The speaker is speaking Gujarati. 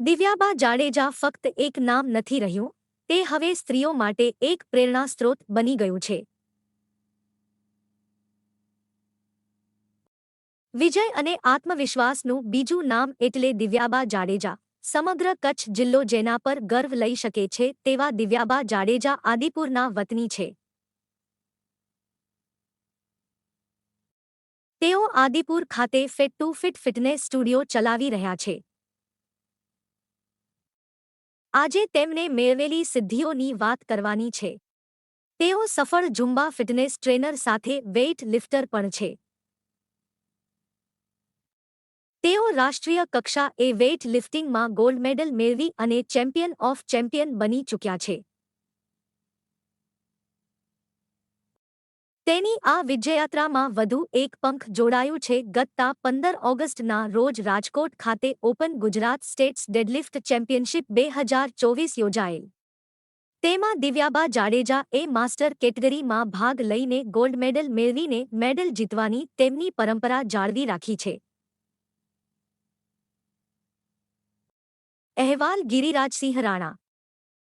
દિવ્યાબા જાડેજા ફક્ત એક નામ નથી રહ્યું, તે હવે સ્ત્રીઓ માટે એક પ્રેરણા સ્ત્રોત બની ગયું છે. વિજય અને આત્મવિશ્વાસનું બીજું નામ એટલે દિવ્યાબા જાડેજા. સમગ્ર કચ્છ જિલ્લો જેના પર ગર્વ લઈ શકે છે તેવા દિવ્યાબા જાડેજા આદિપુરના વતની છે. તેઓ આદિપુર ખાતે fit to fit fitness studio ચલાવી રહ્યા છે. આજે તેમને મેળવેલી સિદ્ધિઓની વાત કરવાની છે. તેઓ સફળ ઝુંબા ફિટનેસ ટ્રેનર સાથે વેઇટ લિફ્ટર પણ છે. તેઓ રાષ્ટ્રીય કક્ષા એ વેઇટ લિફ્ટિંગમાં ગોલ્ડ મેડલ મેળવી અને ચેમ્પિયન ઓફ ચેમ્પિયન બની ચૂક્યા છે. તેની આ વિજયયાત્રામાં વધુ એક પંખ જોડાયું છે. ગત્તા પંદર ઓગસ્ટના રોજ રાજકોટ ખાતે open Gujarat states deadlift championship બે હજાર ચોવીસ યોજાયેલ. તેમાં દિવ્યાબા જાડેજા એ માસ્ટર કેટેગરીમાં ભાગ લઈને ગોલ્ડ મેડલ મેળવીને મેડલ જીતવાની તેમની પરંપરા જાળવી રાખી છે. અહેવાલ ગિરિરાજસિંહ રાણા